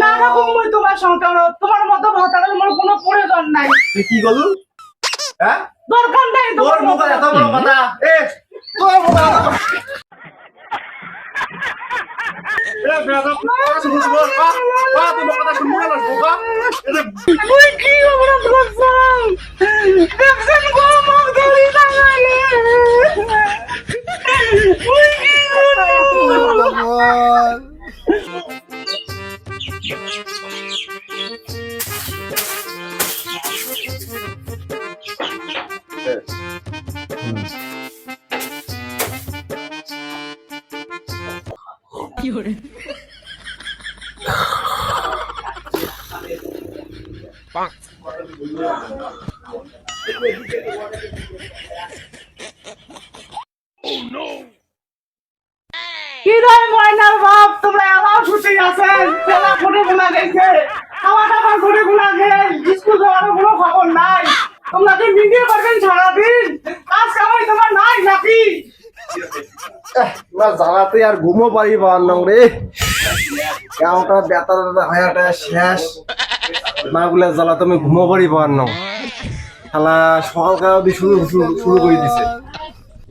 না মই তোমার মতো ভাতারের মোর কোনো প্রয়োজন নাই তুই কি হ্যাঁ দরকার নাই তোর মুখে এত বড় কথা এ তোর মুখে এত রে ময়নার বাপ তোমরা এলাও ছুটি আছেন। ঘুরে গেছে খাওয়া দাওয়া ঘুরে গুলা গেল স্কুল যাওয়ার কোনো খবর নাই তোমরা কি ভিডিও করবেন সারাদিন কাজ কামাই তোমার নাই নাকি না জ্বালাতে আর ঘুমো পারি পাওয়ার নাম রে। কেমনটা বেতা হয়াটা শেষ। মাগুলা জ্বালা তুমি ঘুমো পারি পাওয়ার নাম শালা সকাল কাল শুরু, শুরু- করে দিছে।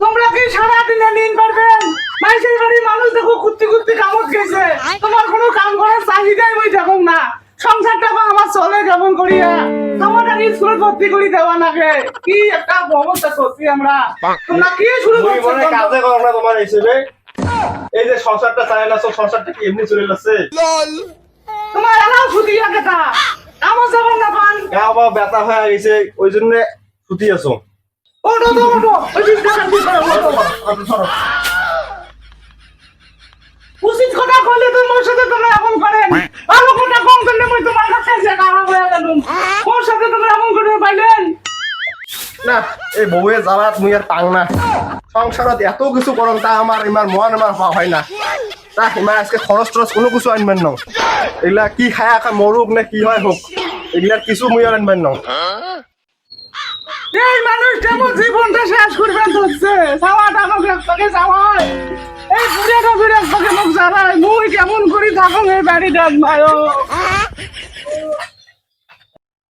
তোমরা কি সারাদিনে নিন পারবেন মানুষের বাড়ি মানুষ দেখো কুত্তি কুত্তি কামত গেছে তোমার কোনো কাম করার চাহিদাই মই দেখো না। সংসারটা আমার চলে কেমন করিয়া? আমার স্কুল ভর্তি করি দেওয়া নাগে কি একটা অবস্থা করছি আমরা। তোমরা কি শুরু করছ কাজে করো না তোমার হিসেবে এই যে সংসারটা চালাই না সংসারটা কি এমনি চলে যাচ্ছে? তোমার এলাও ছুটি লাগে তা। কামত যাবেন না পান। গা বা ব্যথা হয়ে গেছে ওই জন্য ছুটি আছো। ওটো তো ওটো ওই বিছানা দিয়ে করো, ওটো। উচিত কথা কইলে তো মোর সাথে তোমরা এমন করেন ভালো কথা কম করলে মই তোমার কাছে হয়ে গেলুম। মোর সাথে তোমরা এমন করে পাইলেন। না এই বউয়ে জ্বালা তুমি আর টাং না। সংসারত এত কিছু করম তা আমার ইমান মন আমার হয় না। তা ইমান আজকে খরচ টরচ কোনো কিছু আনবেন ন। এগুলা কি খায় আখা মরুক না কি হয় হোক এগুলার কিছু মুই আর আনবেন ন। এই মানুষটা মোর জীবনটা শেষ করবেন ধরছে যাওয়াটা যাওয়ায় এই মুখ জ্বালায় মুই কেমন করি থাকুন এই বাড়িটা ভাই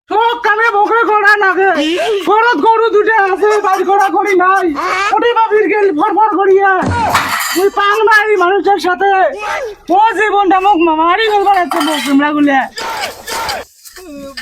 চোখ কামে বকরে করা নাগে। ফরত গরু দুটা আছে বাড়ি করা করি নাই। ওটি বাবির গেল ফরফর ফর করিয়া। তুই পাং নাই মানুষের সাথে। ও জীবনটা মোক মারি গেল বাড়াচ্ছে গুলে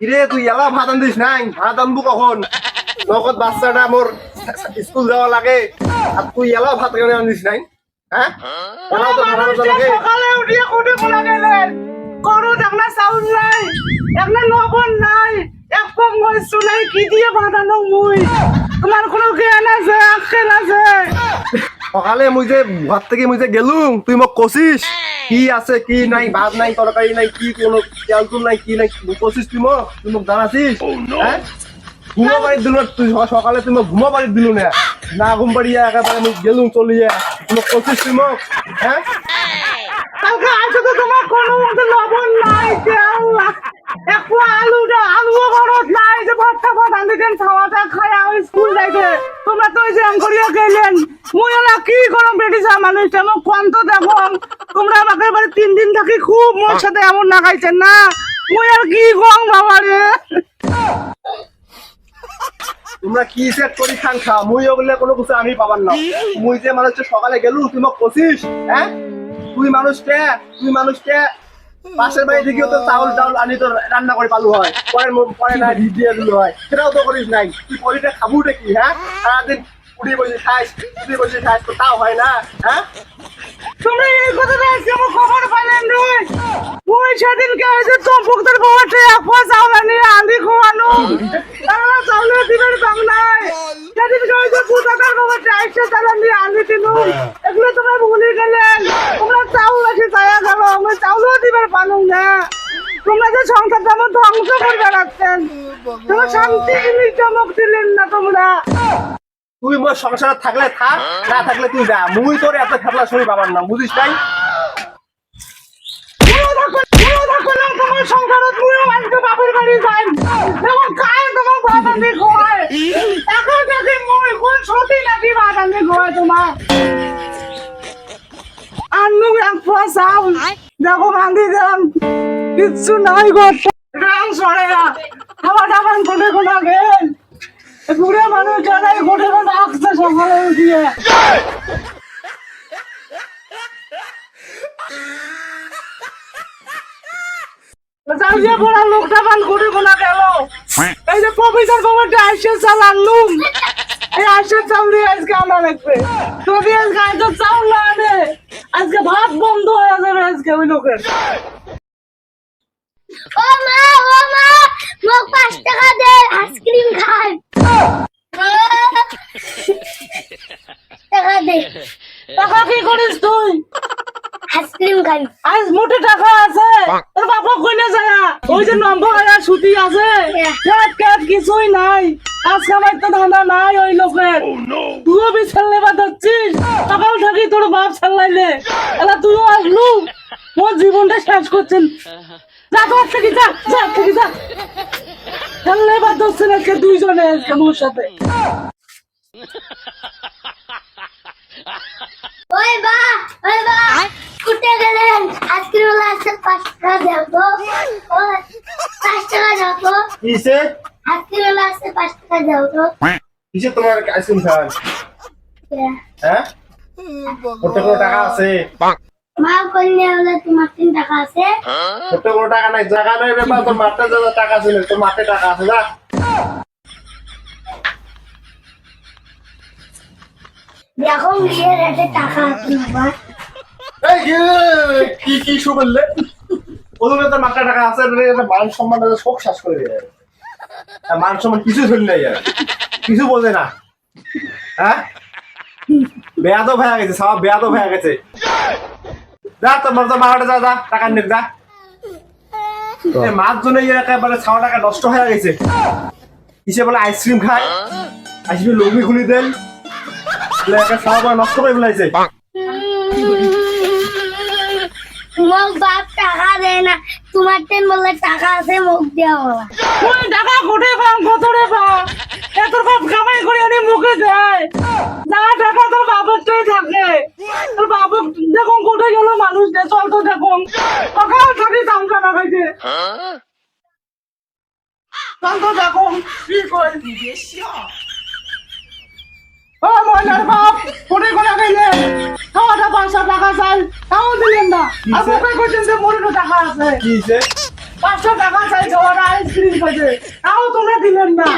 কিরে তুই এলা ভাত আনদিস নাই? ভাত আনব কখন? লগত বাচ্চাটা মোর স্কুল যাওয়া লাগে। আর তুই এলা ভাত কেন আনদিস নাই? হ্যাঁ ভাত সকালে উঠিয়ে কোটে বলা গেলেন করো আপনার চাউল নাই। আপনার লবণ নাই। এক কম হয়েছু নাই। কি দিয়ে বাঁধানো মুই? তোমার কোনো জ্ঞান আছে আখেল আছে। সকালে মুই যে ঘর থেকে মুই যে গেলুম তুই মোক কছিস? কি আছে কি নাই ভাত নাই তরকারি নাই কি কোনো তুল নাই কি নাই কছিস তুই মোক? তুই মোক জানাছিস? হ্যাঁ? ঘুমো বাড়ির দিল তুই সকালে তুই ঘুমো বাড়ির দিলু না? না ঘুম পাড়িয়া একেবারে মুই গেলুম চলিয়া তুই মোক তুই মোক? হ্যাঁ? কালকে আসে তো তোমার কোনো মতো লবণ নাই তেল নাই। একটু আলু দে আলুও ঘরত নাই যে ভর্তা ভাত আনি দেন খাওয়াটা খায় ওই স্কুল যাইতে। তোমরা তো ওই যে আম করিয়া গেলেন মুই কি মানুষটা মোক কোয়ান্ত দেখো তোমরা আমাকে এবারে তিন দিন থাকি খুব মোর সাথে এমন নাগাইছেন না। মুই আর কি কম বাবা রে তোমরা কি সেট করি খান খা মুই ওগুলো কোনো কিছু আমি পাবার না। মুই যে মানুষটা সকালে গেলু তুই মোক কছিস হ্যাঁ? তুই মানুষকে তুই মানুষকে পাশের বাড়ি থেকেও তো চাউল টাউল আনি তো রান্না করে পালু হয়। পরে পরে না দিয়ে দিল হয়। সেটাও তো করিস নাই। তুই করিটা খাবুটা কি হ্যাঁ? সারাদিন উঠে বসে খাস উঠে বসে খাস হয় না হ্যাঁ? তোমরা এই কথাটা কেমন খবর পাইলেন রে ওই সেদিনকে হয়েছে চম্পকদের বউটে একপা চাউলা নিয়ে আন্দি খোয়ানো তারা চাউলে দিবেন বাংলায় সেদিনকে হয়েছে পুতাদের আইসে চালা নিয়ে আন্দি দিল। এগুলো তোমরা ভুলে গেলেন। তোমরা চাউল আছে চায়া গেল। আমরা চাউলও দিবেন পালুন না। তোমরা যে সংসারটা আমার ধ্বংস করে বেড়াচ্ছেন। তোমরা শান্তি জিনিসটা মুখ দিলেন না তোমরা। তাই পুরো থাকো থাকলে থাক, না খাওয়ায় এখন দেখি মুই কোন ভাত আনতে খাওয়ায় তোমার। আন্নু এক পোয়া চাউল। দেখো বান্ধি কিচ্ছু নাই গো। রাম সরে না খাবার দাবার কোটে কোনা গেল? বুড়ে মানুষ জানাই কোটে কোনা আসছে সকালে উঠিয়ে। বড় লোকটা বান করে কোনা গেল। এই যে প্রফেসর বাবাটা আইসে চাল আনলুম এই আইসে চাল দিয়ে আজকে আমরা লাগবে যদি আজকে আইসে চাউল না আনে। আজকে ভাত বন্ধ হয়ে যাবে আজকে ওই লোকের। ও মা ও মা মোক পাঁচ টাকা দে আইসক্রিম খাই। টাকা দে। টাকা কি করিস তুই? আইসক্রিম খাই। আজ মোটে টাকা আছে। তোর বাবা কইলে যায়। ওই যে নম্বর আর ছুটি আছে। ক্যাট ক্যাট কিছুই নাই। আমার তো ধান্দা নাই ওই লোকের। তুইও বি ছেলে বাদাচ্ছিস সকাল থাকি তোর বাপ ছাড়লাইলে। এলা তুইও আসলু। মোর জীবনটা শেষ করছেন। যা তো থেকে যা। যা থেকে যা ছেলে বাদাচ্ছেন আজকে দুইজনে আজকে মোর সাথে। ওই বা ওই বা কুটে গেলেন আইসক্রিম ওলা আছে পাঁচ টাকা তো পাঁচ টাকা তো কিসে? আইসক্রিম ওলা আছে পাঁচ টাকা তো কিসে তোমার আইসক্রিম হ্যাঁ? কত টাকা আছে। মা কন্যা হলে তোমার তিন টাকা আছে। কত কোনো টাকা নাই জায়গা নাই তোর মাঠে যা টাকা ছিল তোর মাঠে টাকা আছে যা। দেখো বিয়ের রেটে টাকা আছে বাবা। এই কি- কি কি শু করলে? ওদের তো মাঠে টাকা আছে রে, মান সম্মান শোক শ্বাস করে দেয় মান সম্মান কিছু ধরে নাই কিছু বোঝে না। হ্যাঁ? বেয়াদব হয়ে গেছে সব বেয়াদব হয়ে গেছে। যা যা যা টাকা নিক যা। এই মাছ জন্য একেবারে ছাওয়া টাকা নষ্ট হয়ে গেছে। কিসে বলে আইসক্রিম খায়? আইসক্রিম লবি খুলি দেন। বলে ছাওয়া নষ্ট করে ফেলাইছে। মোক বাপ টাকা দেয় না তোমার টেন বলে টাকা আছে মোক বলা ওই টাকা কোটে পাম কত রে এত বাপ কামাই করে আনি মুখে দেয়। না টাকা তোর বাপেরটাই থাকে। তোর বাপ দেখুন কোটে গেল মানুষ দে চল তো দেখুন। সকাল থাকি দাম জানা খাইছে চল তো দেখুন কি করে। ও ময়নার বাপ কোটে কোনা খাইলে খাওয়াটা পাঁচশো টাকা চাই তাও দিলেন না। আর মুখে কইছেন যে মরিনো টাকা আছে। কি পাঁচশো টাকা চাইছে ওরা আইসক্রিম খাইছে। তাও তোমরা দিলেন না।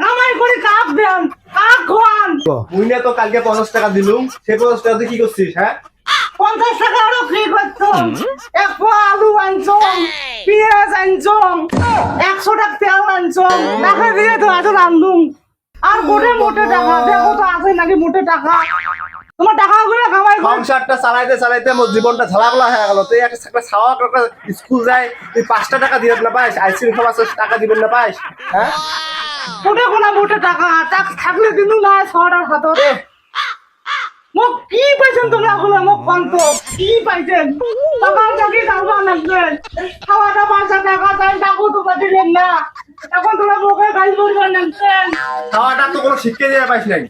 আমায় করে কাক দেন কাক খোয়ান। মুইনে তো কালকে পঞ্চাশ টাকা দিলুম সেই পঞ্চাশ টাকা তুই কি করছিস হ্যাঁ? পঞ্চাশ টাকা আরও কি করছ এক পোয়া আলু আনছো পেঁয়াজ আনছো একশো টাকা তেল আনছো টাকা দিয়ে তো এত রান্ধুম আর মোটে মোটে টাকা দেখো তো আছে নাকি মোটে টাকা। তোমার টাকা করে। কামাই সংসারটা চালাইতে চালাইতে মোর জীবনটা ঝালাগলা হয়ে গেল। তুই একটা একটা ছাওয়া স্কুল যায় তুই পাঁচটা টাকা দিবেন না পাইস আইসক্রিম খাওয়া টাকা দিবেন না পাইস হ্যাঁ? মোটে কোনা মোটে টাকা টাকা থাকলে কিন্তু না, ছটার হাতত। মোক কি পাইছেন তোমরা ওগুলো মোক কন্ত, কি পাইছেন? সকাল থেকে খাওয়া লাগবে খাওয়াটা পাঁচশো টাকা চাই টাকা তো দিলেন না। এখন তোমরা মুখে গাড়ি করবেন লাগছেন খাওয়াটা তো কোনো শিক্ষা দিয়ে পাইস নাই।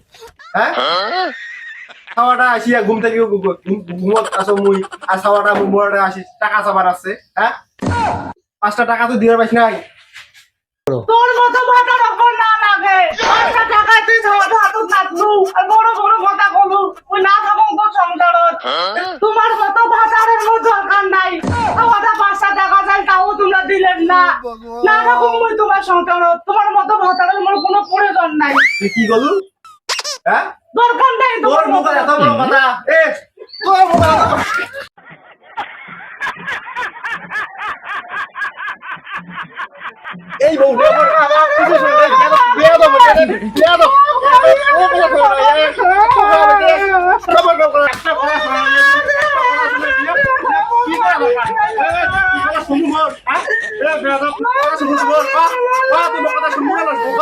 হ্যাঁ খাওয়াটা আসিয়া ঘুম থেকে ঘুমত আসো মুই। আর খাওয়াটা মোড়াটা আসি টাকা চাবার আছে হ্যাঁ পাঁচটা টাকা তো দিয়ে পাইস নাই। তোর মতো মাথা রকম না লাগে। পাঁচটা টাকা তুই হাতত থাকলু। আর বড় বড় কথা বলু। ওই না থাকুন তোর সংসারত। তোমার মতো ভাতারের মতো দরকার নাই। আমাদের পাঁচটা টাকা চাই তাও তোমরা দিলেন না। না থাকুন মুই তোমার সংসারত। তোমার মতো ভাতারের মোর কোনো প্রয়োজন নাই। কি গলু হ্যাঁ দরকার নাই তোর তোমার মুখে মতো এত বড় কথা এ তোর মুখে এত বড়- এই বউ রে, আমার আমার কিছু শুনে নাই, কেন? বিয়া দাও, বিয়া দাও, বিয়া দাও। ও কথা শোনো না, এ, খবর দাও, খবর, একটা কথা শোনো না, একটা কথা শুনে বিয়া, কি করা দরকার? এ, কি কথা শুনব বিয়া দাও, কথা শুনব তোমার কথা শুনব।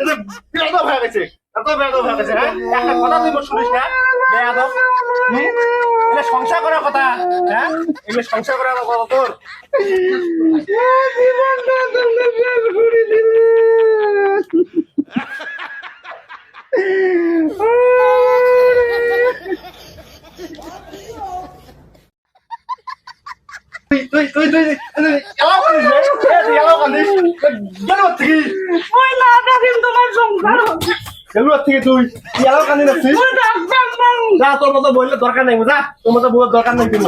এই যে বেয়াদব হয়ে গেছে এত বেয়াদব হয়ে গেছে হ্যাঁ একটা কথা তুই শুনিস না বেয়াদব? এগুলো সংসার করার কথা হ্যাঁ এগুলো সংসার করার কথা তোর জীবনটা তুমি শেষ করে দিলে তুই তুই তুই তুই তুই এলাও কান্দিস রে তুই এলাও কান্দিস গেল থেকে ওই না দেখেন তোমার সংসার হবে। গেল থেকে তুই। এলাও কান্দি নাছিস যা তোর মতো বললে দরকার নাই যা তোর মতো বলার দরকার নাই তুই